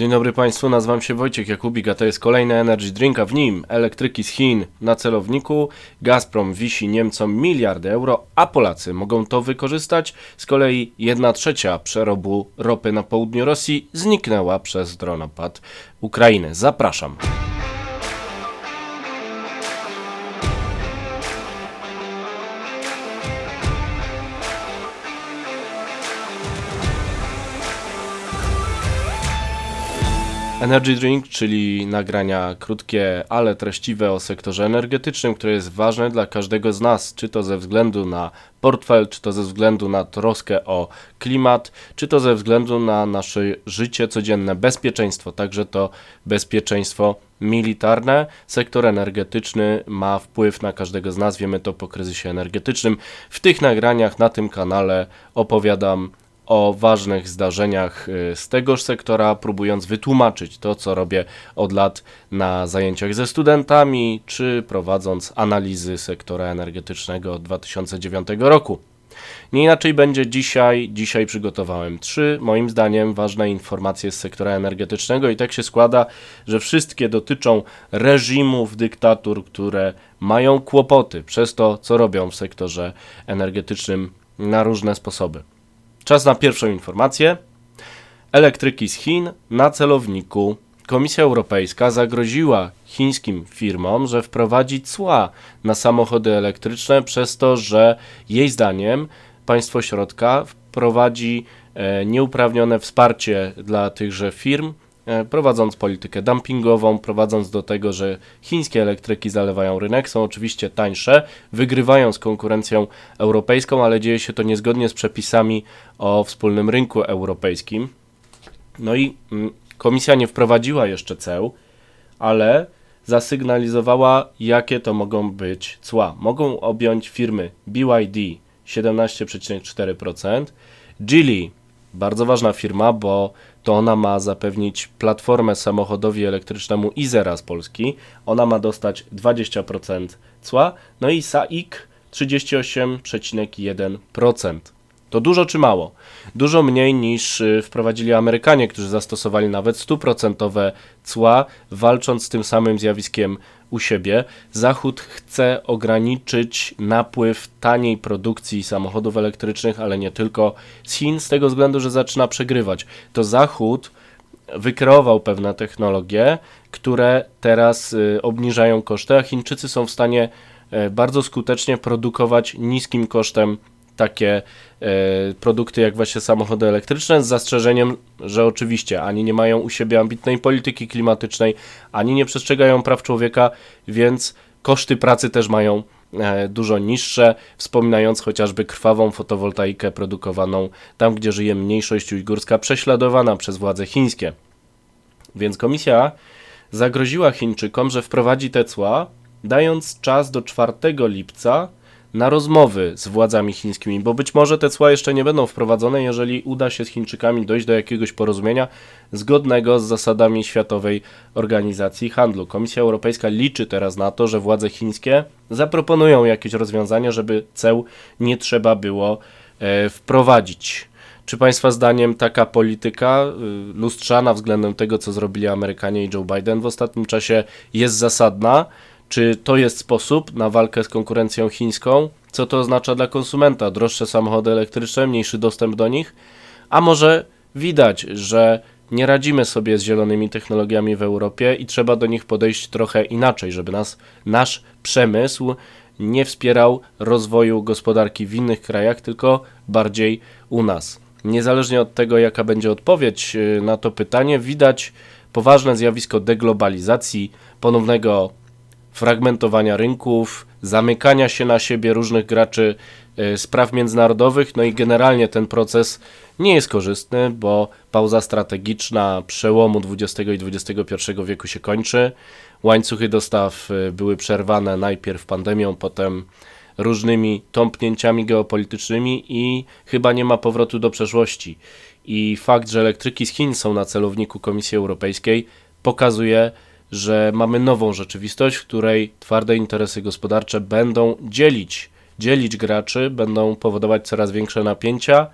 Dzień dobry Państwu, nazywam się Wojciech Jakubik, a to jest kolejny Energy Drink, a w nim elektryki z Chin na celowniku. Gazprom wisi Niemcom miliardy euro, a Polacy mogą to wykorzystać. Z kolei 1 trzecia przerobu ropy na południu Rosji zniknęła przez dronopad Ukrainy. Zapraszam. Energy Drink, czyli nagrania krótkie, ale treściwe o sektorze energetycznym, które jest ważne dla każdego z nas, czy to ze względu na portfel, czy to ze względu na troskę o klimat, czy to ze względu na nasze życie codzienne, bezpieczeństwo, także to bezpieczeństwo militarne. Sektor energetyczny ma wpływ na każdego z nas, wiemy to po kryzysie energetycznym. W tych nagraniach na tym kanale opowiadam o ważnych zdarzeniach y, z tegoż sektora, próbując wytłumaczyć to, co robię od lat na zajęciach ze studentami, czy prowadząc analizy sektora energetycznego od 2009 roku. Nie inaczej będzie dzisiaj. Dzisiaj przygotowałem trzy, moim zdaniem, ważne informacje z sektora energetycznego, i tak się składa, że wszystkie dotyczą reżimów, dyktatur, które mają kłopoty przez to, co robią w sektorze energetycznym na różne sposoby. Czas na pierwszą informację. Elektryki z Chin na celowniku. Komisja Europejska zagroziła chińskim firmom, że wprowadzi cła na samochody elektryczne przez to, że jej zdaniem państwo środka wprowadzi e, nieuprawnione wsparcie dla tychże firm prowadząc politykę dumpingową, prowadząc do tego, że chińskie elektryki zalewają rynek, są oczywiście tańsze, wygrywają z konkurencją europejską, ale dzieje się to niezgodnie z przepisami o wspólnym rynku europejskim. No i mm, komisja nie wprowadziła jeszcze ceł, ale zasygnalizowała, jakie to mogą być cła. Mogą objąć firmy BYD 17,4%, Geely bardzo ważna firma, bo to ona ma zapewnić platformę samochodowi elektrycznemu Izera z Polski. Ona ma dostać 20% cła, no i SAIC 38,1%. To dużo czy mało? Dużo mniej niż y, wprowadzili Amerykanie, którzy zastosowali nawet 100% cła, walcząc z tym samym zjawiskiem u siebie. Zachód chce ograniczyć napływ taniej produkcji samochodów elektrycznych, ale nie tylko z Chin, z tego względu, że zaczyna przegrywać. To Zachód wykreował pewne technologie, które teraz y, obniżają koszty, a Chińczycy są w stanie y, bardzo skutecznie produkować niskim kosztem takie e, produkty jak właśnie samochody elektryczne, z zastrzeżeniem, że oczywiście ani nie mają u siebie ambitnej polityki klimatycznej, ani nie przestrzegają praw człowieka, więc koszty pracy też mają e, dużo niższe, wspominając chociażby krwawą fotowoltaikę produkowaną tam, gdzie żyje mniejszość ujgurska, prześladowana przez władze chińskie. Więc komisja zagroziła Chińczykom, że wprowadzi te cła, dając czas do 4 lipca na rozmowy z władzami chińskimi, bo być może te cła jeszcze nie będą wprowadzone, jeżeli uda się z Chińczykami dojść do jakiegoś porozumienia zgodnego z zasadami Światowej Organizacji Handlu. Komisja Europejska liczy teraz na to, że władze chińskie zaproponują jakieś rozwiązanie, żeby ceł nie trzeba było e, wprowadzić. Czy Państwa zdaniem taka polityka y, lustrzana względem tego, co zrobili Amerykanie i Joe Biden w ostatnim czasie jest zasadna? Czy to jest sposób na walkę z konkurencją chińską? Co to oznacza dla konsumenta? Droższe samochody elektryczne, mniejszy dostęp do nich? A może widać, że nie radzimy sobie z zielonymi technologiami w Europie i trzeba do nich podejść trochę inaczej, żeby nas, nasz przemysł nie wspierał rozwoju gospodarki w innych krajach, tylko bardziej u nas. Niezależnie od tego, jaka będzie odpowiedź y, na to pytanie, widać poważne zjawisko deglobalizacji, ponownego fragmentowania rynków, zamykania się na siebie różnych graczy e, spraw międzynarodowych, no i generalnie ten proces nie jest korzystny, bo pauza strategiczna przełomu XX i XXI wieku się kończy. Łańcuchy dostaw e, były przerwane najpierw pandemią, potem różnymi tąpnięciami geopolitycznymi i chyba nie ma powrotu do przeszłości. I fakt, że elektryki z Chin są na celowniku Komisji Europejskiej pokazuje, że mamy nową rzeczywistość, w której twarde interesy gospodarcze będą dzielić, dzielić graczy, będą powodować coraz większe napięcia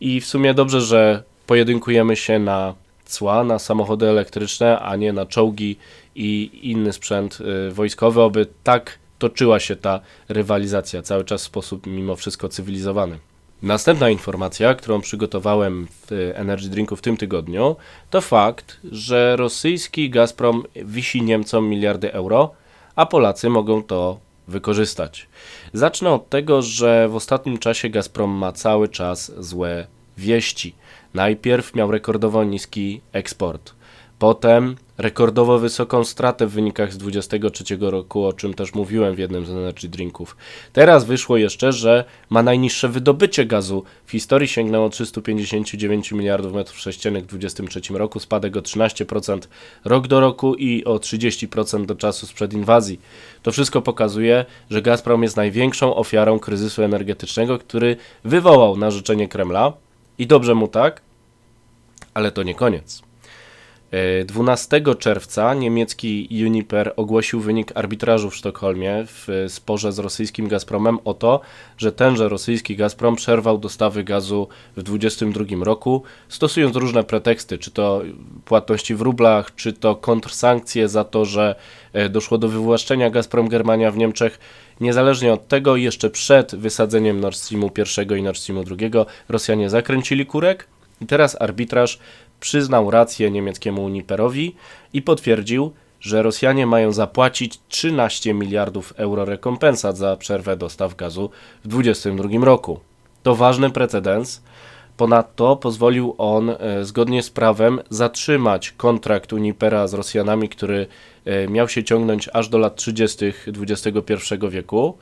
i w sumie dobrze, że pojedynkujemy się na cła na samochody elektryczne, a nie na czołgi i inny sprzęt y, wojskowy, aby tak toczyła się ta rywalizacja cały czas w sposób mimo wszystko cywilizowany. Następna informacja, którą przygotowałem w Energy Drinku w tym tygodniu, to fakt, że rosyjski Gazprom wisi Niemcom miliardy euro, a Polacy mogą to wykorzystać. Zacznę od tego, że w ostatnim czasie Gazprom ma cały czas złe wieści. Najpierw miał rekordowo niski eksport. Potem rekordowo wysoką stratę w wynikach z 2023 roku, o czym też mówiłem w jednym z energy drinków. Teraz wyszło jeszcze, że ma najniższe wydobycie gazu w historii, sięgnęło 359 miliardów metrów sześciennych w 2023 roku, spadek o 13% rok do roku i o 30% do czasu sprzed inwazji. To wszystko pokazuje, że Gazprom jest największą ofiarą kryzysu energetycznego, który wywołał na życzenie Kremla i dobrze mu tak, ale to nie koniec. 12 czerwca niemiecki Uniper ogłosił wynik arbitrażu w Sztokholmie w sporze z rosyjskim Gazpromem o to, że tenże rosyjski Gazprom przerwał dostawy gazu w 2022 roku, stosując różne preteksty, czy to płatności w rublach, czy to kontrsankcje za to, że e, doszło do wywłaszczenia Gazprom Germania w Niemczech. Niezależnie od tego, jeszcze przed wysadzeniem Nord Streamu I i Nord Streamu II Rosjanie zakręcili kurek i teraz arbitraż przyznał rację niemieckiemu Uniperowi i potwierdził, że Rosjanie mają zapłacić 13 miliardów euro rekompensat za przerwę dostaw gazu w 2022 roku. To ważny precedens. Ponadto pozwolił on e, zgodnie z prawem zatrzymać kontrakt Unipera z Rosjanami, który e, miał się ciągnąć aż do lat 30. XXI wieku.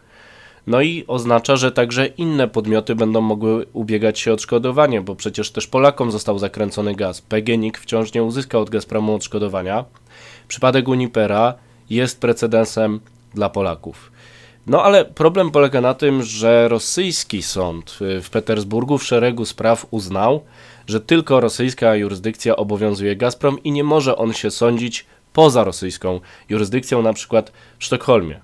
No i oznacza, że także inne podmioty będą mogły ubiegać się o odszkodowanie, bo przecież też Polakom został zakręcony gaz. PGNiG wciąż nie uzyskał od Gazpromu odszkodowania. Przypadek Unipera jest precedensem dla Polaków. No ale problem polega na tym, że rosyjski sąd w Petersburgu w szeregu spraw uznał, że tylko rosyjska jurysdykcja obowiązuje Gazprom i nie może on się sądzić poza rosyjską jurysdykcją, na przykład w Sztokholmie.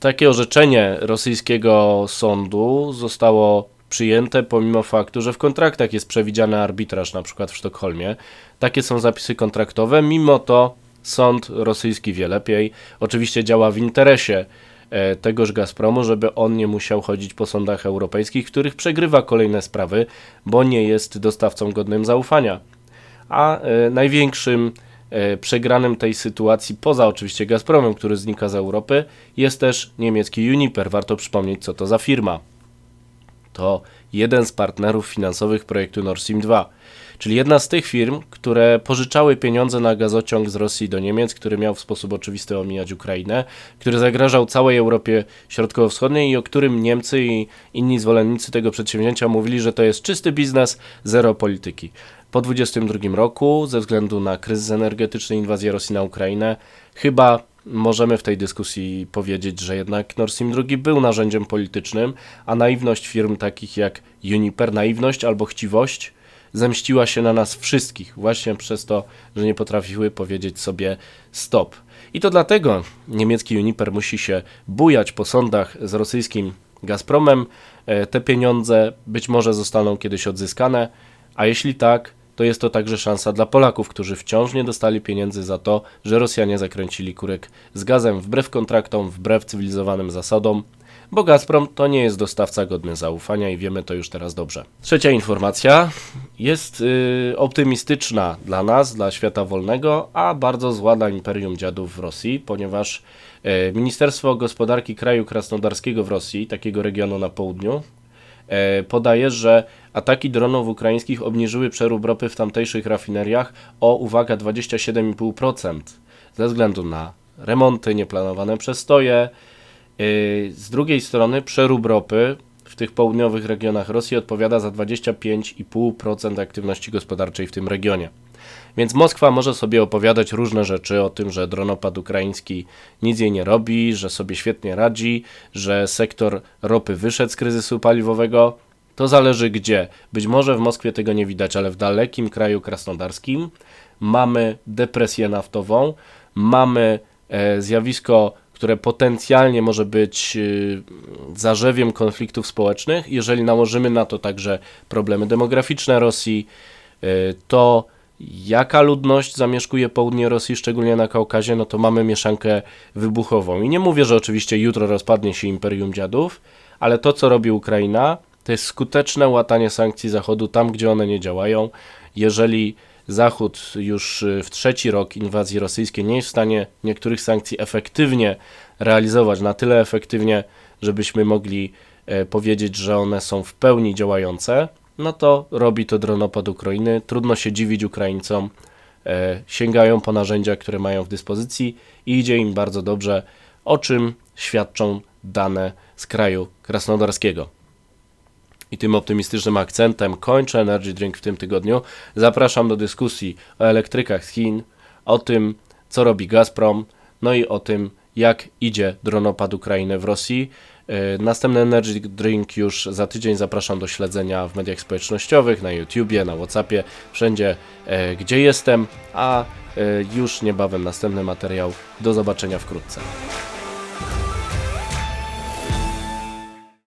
Takie orzeczenie rosyjskiego sądu zostało przyjęte pomimo faktu, że w kontraktach jest przewidziany arbitraż, na przykład w Sztokholmie. Takie są zapisy kontraktowe, mimo to sąd rosyjski wie lepiej. Oczywiście działa w interesie e, tegoż Gazpromu, żeby on nie musiał chodzić po sądach europejskich, w których przegrywa kolejne sprawy, bo nie jest dostawcą godnym zaufania. A e, największym przegranym tej sytuacji, poza oczywiście Gazpromem, który znika z Europy, jest też niemiecki Uniper. Warto przypomnieć, co to za firma. To jeden z partnerów finansowych projektu Nord Stream 2, czyli jedna z tych firm, które pożyczały pieniądze na gazociąg z Rosji do Niemiec, który miał w sposób oczywisty omijać Ukrainę, który zagrażał całej Europie Środkowo-Wschodniej i o którym Niemcy i inni zwolennicy tego przedsięwzięcia mówili, że to jest czysty biznes, zero polityki. Po 2022 roku, ze względu na kryzys energetyczny, inwazję Rosji na Ukrainę, chyba możemy w tej dyskusji powiedzieć, że jednak Nord Stream 2 był narzędziem politycznym, a naiwność firm takich jak Uniper, naiwność albo chciwość zemściła się na nas wszystkich właśnie przez to, że nie potrafiły powiedzieć sobie stop. I to dlatego niemiecki Uniper musi się bujać po sądach z rosyjskim Gazpromem. E, te pieniądze być może zostaną kiedyś odzyskane, a jeśli tak, to jest to także szansa dla Polaków, którzy wciąż nie dostali pieniędzy za to, że Rosjanie zakręcili kurek z gazem wbrew kontraktom, wbrew cywilizowanym zasadom, bo Gazprom to nie jest dostawca godny zaufania i wiemy to już teraz dobrze. Trzecia informacja jest yy, optymistyczna dla nas, dla świata wolnego, a bardzo zła dla imperium dziadów w Rosji, ponieważ yy, Ministerstwo Gospodarki Kraju Krasnodarskiego w Rosji, takiego regionu na południu, E, podaje, że ataki dronów ukraińskich obniżyły przerób ropy w tamtejszych rafineriach o, uwaga, 27,5% ze względu na remonty, nieplanowane przestoje. E, z drugiej strony przerób ropy w tych południowych regionach Rosji odpowiada za 25,5% aktywności gospodarczej w tym regionie. Więc Moskwa może sobie opowiadać różne rzeczy o tym, że dronopad ukraiński nic jej nie robi, że sobie świetnie radzi, że sektor ropy wyszedł z kryzysu paliwowego. To zależy gdzie. Być może w Moskwie tego nie widać, ale w dalekim kraju krasnodarskim mamy depresję naftową, mamy e, zjawisko, które potencjalnie może być e, zarzewiem konfliktów społecznych, jeżeli nałożymy na to także problemy demograficzne Rosji, y, to jaka ludność zamieszkuje południe Rosji, szczególnie na Kaukazie, no to mamy mieszankę wybuchową. I nie mówię, że oczywiście jutro rozpadnie się Imperium Dziadów, ale to, co robi Ukraina, to jest skuteczne łatanie sankcji Zachodu tam, gdzie one nie działają. Jeżeli Zachód już y, w trzeci rok inwazji rosyjskiej nie jest w stanie niektórych sankcji efektywnie realizować, na tyle efektywnie, żebyśmy mogli e, powiedzieć, że one są w pełni działające, no to robi to dronopad Ukrainy. Trudno się dziwić Ukraińcom. E, sięgają po narzędzia, które mają w dyspozycji i idzie im bardzo dobrze, o czym świadczą dane z kraju krasnodarskiego. I tym optymistycznym akcentem kończę Energy Drink w tym tygodniu. Zapraszam do dyskusji o elektrykach z Chin, o tym, co robi Gazprom, no i o tym, jak idzie dronopad Ukrainy w Rosji. Yy, Następny Energy Drink już za tydzień zapraszam do śledzenia w mediach społecznościowych, na YouTubie, na Whatsappie, wszędzie e, gdzie jestem, a e, już niebawem następny materiał. Do zobaczenia wkrótce.